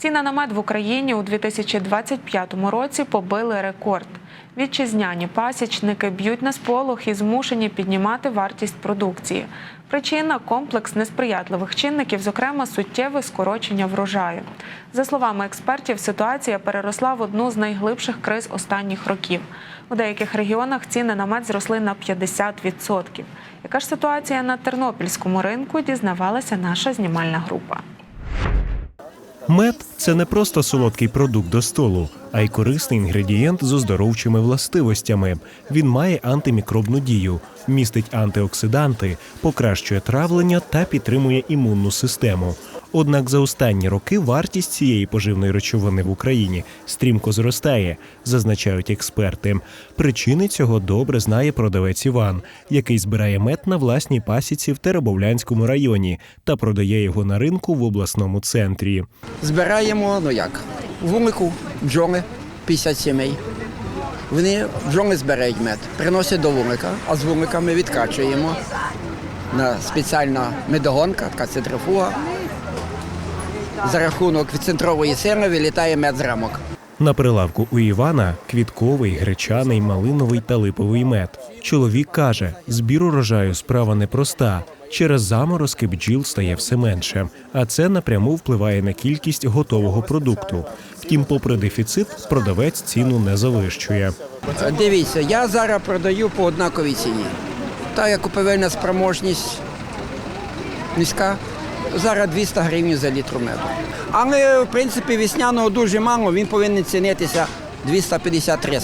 Ціни на мед в Україні у 2025 році побили рекорд. Вітчизняні пасічники б'ють на сполох і змушені піднімати вартість продукції. Причина комплекс несприятливих чинників, зокрема суттєве скорочення врожаю. За словами експертів, ситуація переросла в одну з найглибших криз останніх років. У деяких регіонах ціни на мед зросли на 50%. Яка ж ситуація на тернопільському ринку? Дізнавалася наша знімальна група. Мед це не просто солодкий продукт до столу, а й корисний інгредієнт з оздоровчими властивостями. Він має антимікробну дію, містить антиоксиданти, покращує травлення та підтримує імунну систему. Однак за останні роки вартість цієї поживної речовини в Україні стрімко зростає, зазначають експерти. Причини цього добре знає продавець Іван, який збирає мед на власній пасіці в Теребовлянському районі та продає його на ринку в обласному центрі. Збираємо, ну як, вулику, бджоли, 50 сімей. Вони бджоли збирають мед, приносять до вулика, а з вулика ми відкачуємо на спеціальна медогонка, така центрифуга. За рахунок відцентрової сили вилітає мед з рамок. На прилавку у Івана квітковий, гречаний, малиновий та липовий мед. Чоловік каже, збір урожаю справа непроста. Через заморозки бджіл стає все менше, а це напряму впливає на кількість готового продукту. Втім, попри дефіцит, продавець ціну не завищує. Дивіться, я зараз продаю по однаковій ціні. Та як купівельна спроможність низька, зараз 200 гривень за літр меду. Але, в принципі, весняного дуже мало, він повинен цінитися 250-300.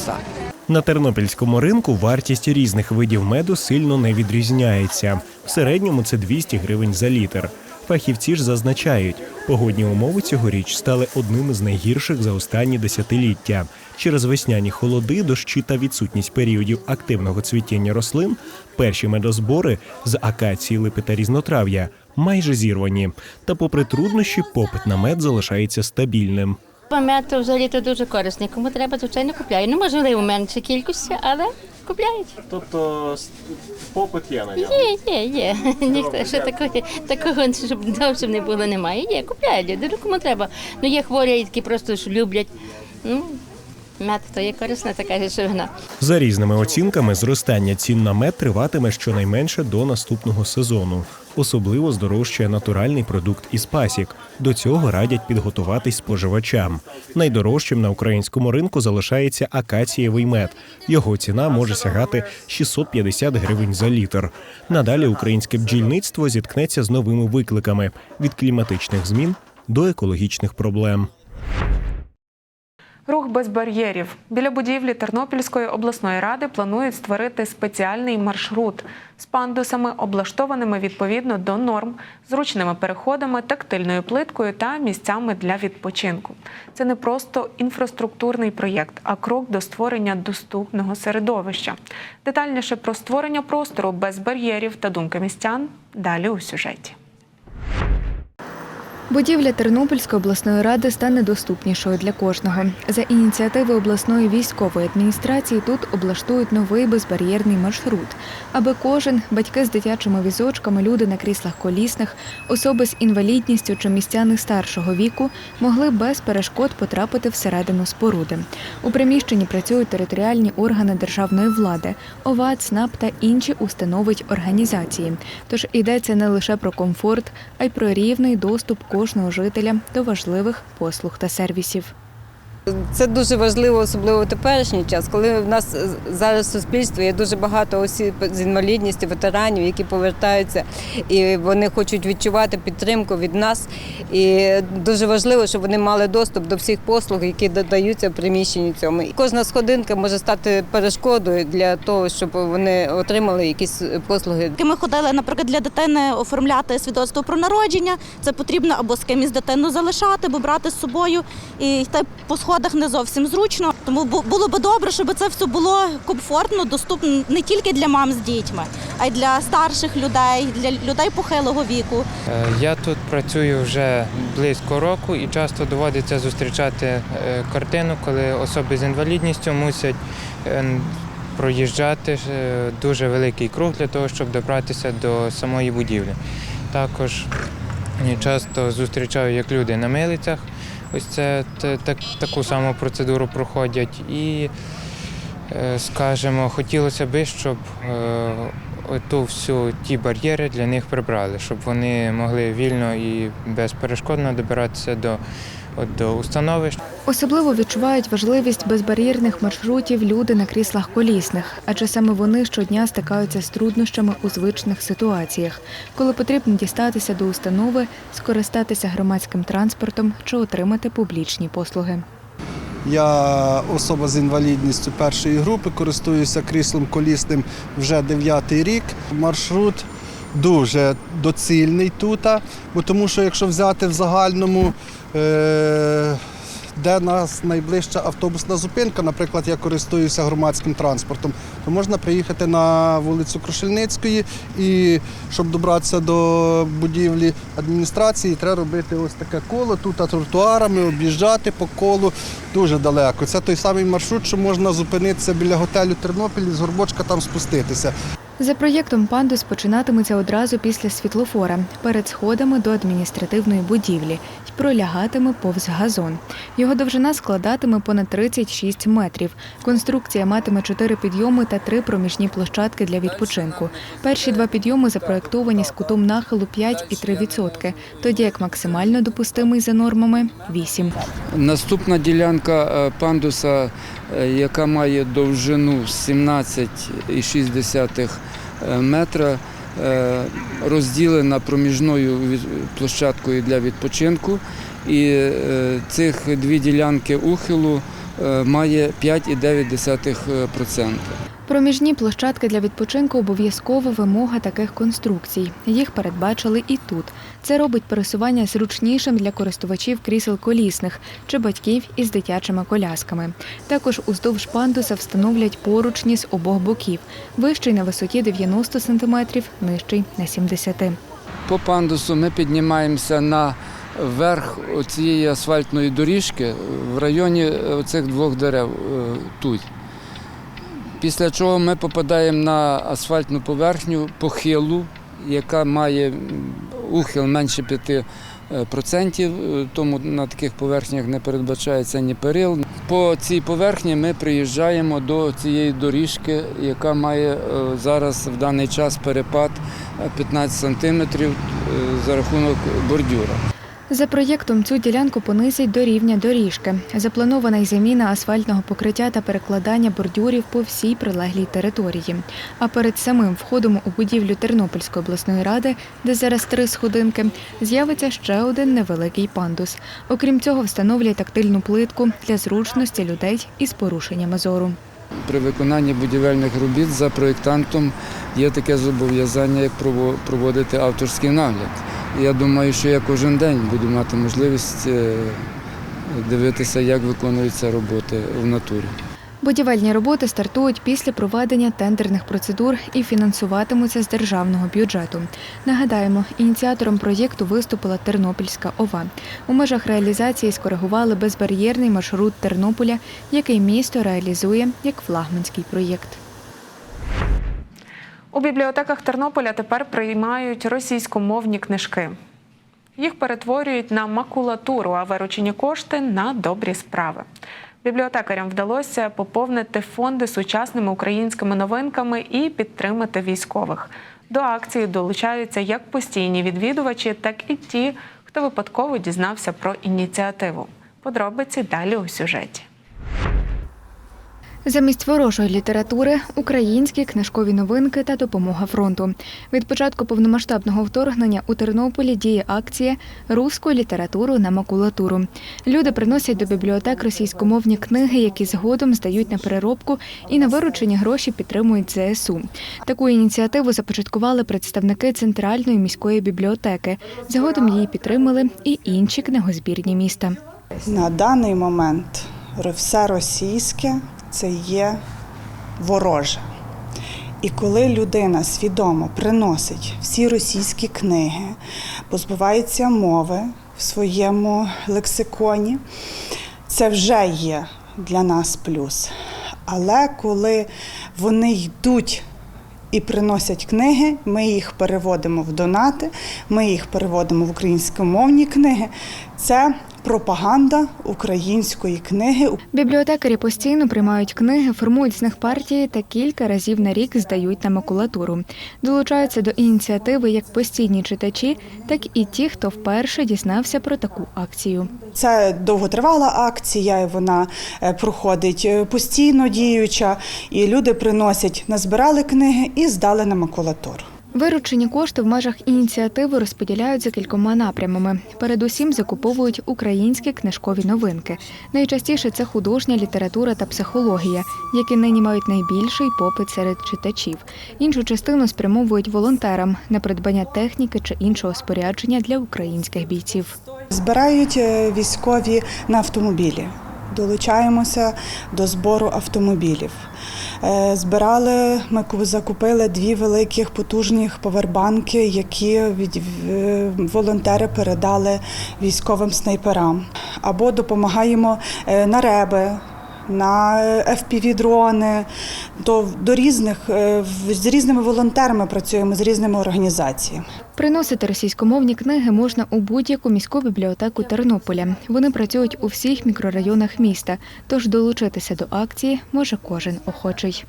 На тернопільському ринку вартість різних видів меду сильно не відрізняється. В середньому це 200 гривень за літр. Фахівці ж зазначають, погодні умови цьогоріч стали одними з найгірших за останні десятиліття. Через весняні холоди, дощі та відсутність періодів активного цвітіння рослин, перші медозбори з акації, липи та різнотрав'я майже зірвані. Та, попри труднощі, попит на мед залишається стабільним. Мед взагалі то дуже корисний. Кому треба, звичайно, купляють. Ну, можливо, в меншій кількості, але купляють. Тобто попит є на Є, є, є. Ніхто ще такого, такого, щоб зовсім не було, немає. Є, купляють люди. Ну, кому треба. Ну, є хворі, які просто ж люблять. Ну, мед то є корисна така речовина. За різними оцінками, зростання цін на мед триватиме щонайменше до наступного сезону. Особливо здорожчає натуральний продукт із пасік. До цього радять підготуватись споживачам. Найдорожчим на українському ринку залишається акацієвий мед. Його ціна може сягати 650 гривень за літр. Надалі українське бджільництво зіткнеться з новими викликами від кліматичних змін до екологічних проблем. Рух без бар'єрів. Біля будівлі Тернопільської обласної ради планують створити спеціальний маршрут з пандусами, облаштованими відповідно до норм, зручними переходами, тактильною плиткою та місцями для відпочинку. Це не просто інфраструктурний проєкт, а крок до створення доступного середовища. Детальніше про створення простору без бар'єрів та думки містян далі у сюжеті. Будівля Тернопільської обласної ради стане доступнішою для кожного. За ініціативи обласної військової адміністрації тут облаштують новий безбар'єрний маршрут, аби кожен батьки з дитячими візочками, люди на кріслах колісних, особи з інвалідністю чи містяни старшого віку могли без перешкод потрапити всередину споруди. У приміщенні працюють територіальні органи державної влади, ОВА, ЦНАП та інші установи й організації. Тож йдеться не лише про комфорт, а й про рівний доступ кожного жителя до важливих послуг та сервісів. Це дуже важливо, особливо в теперішній час, коли в нас зараз в суспільстві є дуже багато осіб з інвалідністю, ветеранів, які повертаються і вони хочуть відчувати підтримку від нас. І дуже важливо, щоб вони мали доступ до всіх послуг, які додаються в приміщенні цьому. І кожна сходинка може стати перешкодою для того, щоб вони отримали якісь послуги. Ми ходили, наприклад, для дитини оформляти свідоцтво про народження. Це потрібно або з кимось дитину залишати, бо брати з собою і йти по сходах не зовсім зручно. Тому було би добре, щоб це все було комфортно, доступно не тільки для мам з дітьми, а й для старших людей, для людей похилого віку. Е, Я тут працюю вже близько року і часто доводиться зустрічати е, картину, коли особи з інвалідністю мусять е, проїжджати дуже великий круг для того, щоб добратися до самої будівлі. Також часто зустрічаю, як люди на милицях. Ось це так, таку саму процедуру проходять. І, е, скажімо, хотілося би, щоб е, ту всю ті бар'єри для них прибрали, щоб вони могли вільно і безперешкодно добиратися до, до установи. Особливо відчувають важливість безбар'єрних маршрутів люди на кріслах колісних, адже саме вони щодня стикаються з труднощами у звичних ситуаціях, коли потрібно дістатися до установи, скористатися громадським транспортом чи отримати публічні послуги. Я особа з інвалідністю першої групи, користуюся кріслом колісним вже дев'ятий рік. Маршрут дуже доцільний тут, бо тому що якщо взяти в загальному, е- де нас найближча автобусна зупинка, наприклад, я користуюся громадським транспортом, то можна приїхати на вулицю Крушельницької і щоб добратися до будівлі адміністрації, треба робити ось таке коло, тут тротуарами, об'їжджати по колу дуже далеко. Це той самий маршрут, що можна зупинитися біля готелю Тернопіль і з горбочка там спуститися. За проєктом пандус починатиметься одразу після світлофора перед сходами до адміністративної будівлі й пролягатиме повз газон. Його довжина складатиме понад 36 метрів. Конструкція матиме чотири підйоми та три проміжні площадки для відпочинку. Перші два підйоми запроектовані з кутом нахилу 5,3%, тоді як максимально допустимий за нормами 8%. Наступна ділянка е, пандуса, яка має довжину 17,6 е, метра, е, розділена проміжною площадкою для відпочинку. І е, цих дві ділянки ухилу е, має 5,9%. Проміжні площадки для відпочинку обов'язкова вимога таких конструкцій. Їх передбачили і тут. Це робить пересування зручнішим для користувачів крісел колісних чи батьків із дитячими колясками. Також уздовж пандуса встановлять поручні з обох боків, вищий на висоті 90 см, нижчий на 70 По пандусу ми піднімаємося на верх цієї асфальтної доріжки в районі цих двох дерев е, тут. Після чого ми попадаємо на асфальтну поверхню похилу, яка має ухил менше 5%, е, тому на таких поверхнях не передбачається ні перил. По цій поверхні ми приїжджаємо до цієї доріжки, яка має е, зараз в даний час перепад е, 15 сантиметрів е, за рахунок бордюра. За проєктом цю ділянку понизять до рівня доріжки. Запланована й заміна асфальтного покриття та перекладання бордюрів по всій прилеглій території. А перед самим входом у будівлю Тернопільської обласної ради, де зараз три сходинки, з'явиться ще один невеликий пандус. Окрім цього, встановлять тактильну плитку для зручності людей із порушеннями зору. При виконанні будівельних робіт за проєктантом є таке зобов'язання, як прово- проводити авторський нагляд. Я думаю, що я кожен день буду мати можливість е, дивитися, як виконуються роботи в натурі. Будівельні роботи стартують після проведення тендерних процедур і фінансуватимуться з державного бюджету. Нагадаємо, ініціатором проєкту виступила Тернопільська ОВА. У межах реалізації скоригували безбар'єрний маршрут Тернополя, який місто реалізує як флагманський проєкт. У бібліотеках Тернополя тепер приймають російськомовні книжки. Їх перетворюють на макулатуру, а виручені кошти на добрі справи. Бібліотекарям вдалося поповнити фонди сучасними українськими новинками і підтримати військових. До акції долучаються як постійні відвідувачі, так і ті, хто випадково дізнався про ініціативу. Подробиці далі у сюжеті. Замість ворожої літератури українські книжкові новинки та допомога фронту. Від початку повномасштабного вторгнення у Тернополі діє акція Руську літературу на макулатуру. Люди приносять до бібліотек російськомовні книги, які згодом здають на переробку і на виручені гроші підтримують ЗСУ. Таку ініціативу започаткували представники центральної міської бібліотеки. Згодом її підтримали і інші книгозбірні міста. На даний момент все російське це є вороже. І коли людина свідомо приносить всі російські книги, позбувається мови в своєму лексиконі, це вже є для нас плюс. Але коли вони йдуть і приносять книги. Ми їх переводимо в донати, ми їх переводимо в українськомовні книги. Це пропаганда української книги. Бібліотекарі постійно приймають книги, формують з них партії та кілька разів на рік здають на макулатуру. Долучаються до ініціативи як постійні читачі, так і ті, хто вперше дізнався про таку акцію. Це довготривала акція, і вона е, проходить е, постійно діюча, і люди приносять, назбирали книги і здали на макулатуру. Виручені кошти в межах ініціативи розподіляють за кількома напрямами. Передусім закуповують українські книжкові новинки. Найчастіше це художня література та психологія, які нині мають найбільший попит серед читачів. Іншу частину спрямовують волонтерам на придбання техніки чи іншого спорядження для українських бійців. Збирають е, військові на автомобілі. Долучаємося до збору автомобілів. Е, Збирали, ми ку- закупили дві великих потужних повербанки, які е, волонтери передали військовим снайперам. Або допомагаємо е, на реби, на FPV-дрони, до, до різних, е, в- з різними волонтерами працюємо, з різними організаціями. Приносити російськомовні книги можна у будь-яку міську бібліотеку Тернополя. Вони працюють у всіх мікрорайонах міста, тож долучитися до акції може кожен охочий.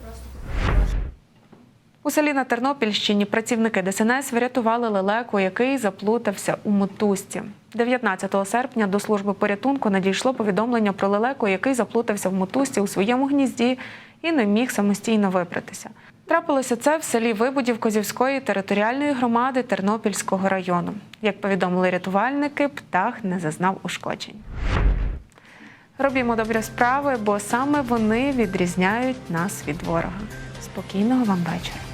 У селі на Тернопільщині працівники ДСНС врятували лелеку, який заплутався у мотузці. 19 серпня до служби порятунку надійшло повідомлення про лелеку, який заплутався в мотузці у своєму гнізді і не міг самостійно вибратися. Трапилося це в селі Вибудів Козівської територіальної громади Тернопільського району. Як повідомили рятувальники, птах не зазнав ушкоджень. Робімо добрі справи, бо саме вони відрізняють нас від ворога. Спокійного вам вечора.